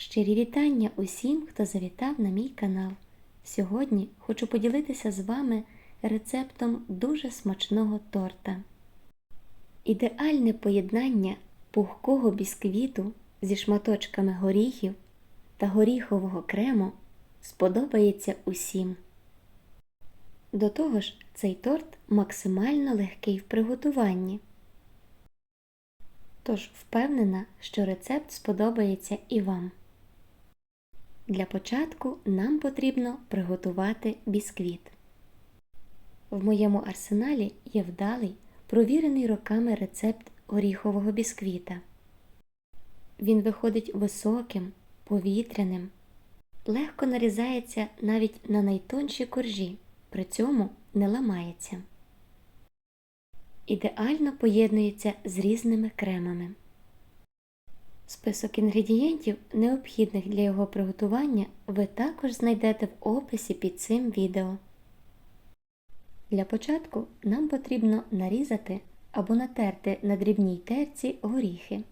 Щирі вітання усім, хто завітав на мій канал. Сьогодні хочу поділитися з вами рецептом дуже смачного торта. Ідеальне поєднання пухкого бісквіту зі шматочками горіхів та горіхового крему сподобається усім. До того ж, цей торт максимально легкий в приготуванні. Тож впевнена, що рецепт сподобається і вам. Для початку нам потрібно приготувати бісквіт. В моєму арсеналі є вдалий, провірений роками рецепт горіхового бісквіта. Він виходить високим, повітряним, легко нарізається навіть на найтонші коржі, при цьому не ламається. Ідеально поєднується з різними кремами. Список інгредієнтів, необхідних для його приготування, ви також знайдете в описі під цим відео. Для початку нам потрібно нарізати або натерти на дрібній терці горіхи.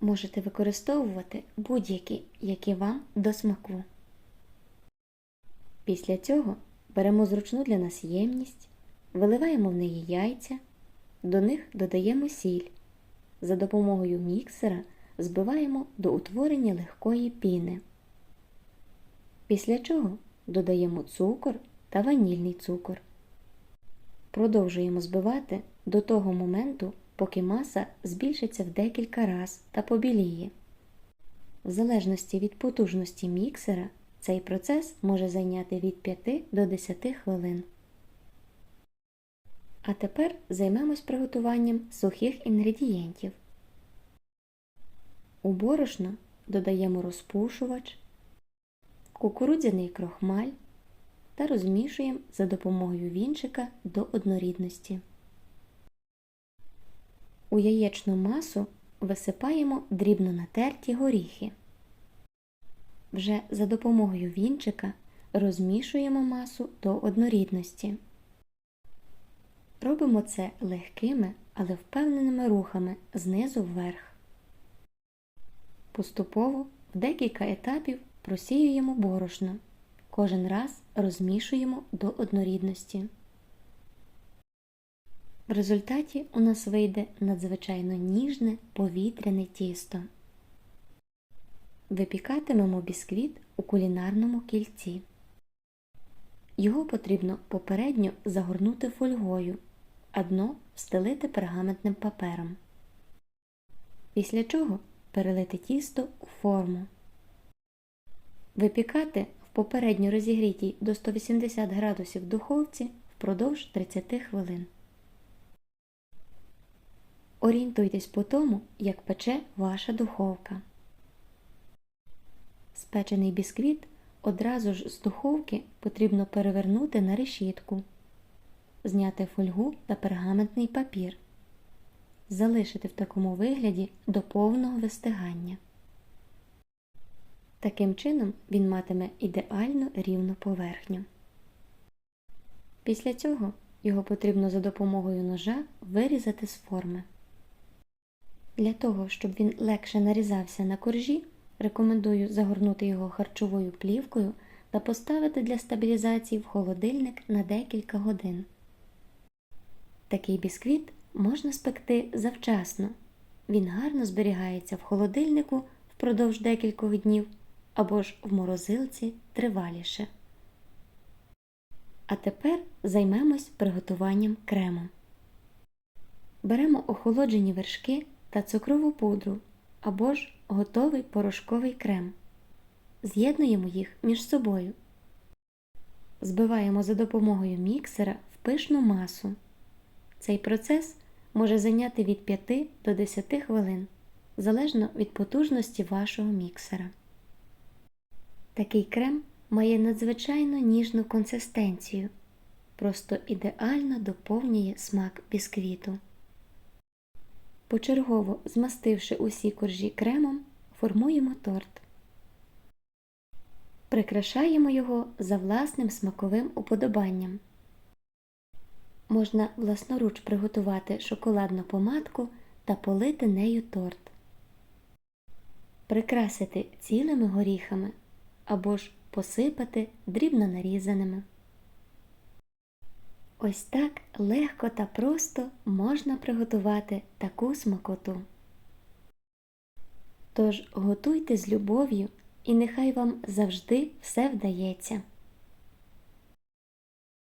Можете використовувати будь-які, які вам до смаку. Після цього беремо зручну для нас ємність, виливаємо в неї яйця, до них додаємо сіль. За допомогою міксера збиваємо до утворення легкої піни. Після чого додаємо цукор та ванільний цукор. Продовжуємо збивати до того моменту, поки маса збільшиться в декілька раз та побіліє. В залежності від потужності міксера цей процес може зайняти від 5 до 10 хвилин. А тепер займемось приготуванням сухих інгредієнтів. У борошно додаємо розпушувач, кукурудзяний крохмаль та розмішуємо за допомогою вінчика до однорідності. У яєчну масу висипаємо дрібно натерті горіхи. Вже за допомогою вінчика розмішуємо масу до однорідності. Робимо це легкими, але впевненими рухами знизу вверх. Поступово в декілька етапів просіюємо борошно. Кожен раз розмішуємо до однорідності. В результаті у нас вийде надзвичайно ніжне повітряне тісто. Випікатимемо бісквіт у кулінарному кільці. Його потрібно попередньо загорнути фольгою, а дно встелити пергаментним папером. Після чого перелити тісто у форму. Випікати в попередньо розігрітій до 180 градусів духовці впродовж 30 хвилин. Орієнтуйтесь по тому, як пече ваша духовка. Спечений бісквіт одразу ж з духовки потрібно перевернути на решітку, зняти фольгу та пергаментний папір, залишити в такому вигляді до повного вистигання. Таким чином він матиме ідеально рівну поверхню. Після цього його потрібно за допомогою ножа вирізати з форми. Для того, щоб він легше нарізався на коржі, рекомендую загорнути його харчовою плівкою та поставити для стабілізації в холодильник на декілька годин. Такий бісквіт можна спекти завчасно. Він гарно зберігається в холодильнику впродовж декількох днів або ж в морозилці триваліше. А тепер займемось приготуванням крему. Беремо охолоджені вершки та цукрову пудру або ж готовий порошковий крем. З'єднуємо їх між собою. Збиваємо за допомогою міксера в пишну масу. Цей процес може зайняти від 5 до 10 хвилин залежно від потужності вашого міксера. Такий крем має надзвичайно ніжну консистенцію, просто ідеально доповнює смак бісквіту. Почергово змастивши усі коржі кремом, формуємо торт. Прикрашаємо його за власним смаковим уподобанням. Можна власноруч приготувати шоколадну помадку та полити нею торт. прикрасити цілими горіхами або ж посипати дрібно нарізаними. Ось так легко та просто можна приготувати таку смакоту. Тож готуйте з любов'ю і нехай вам завжди все вдається.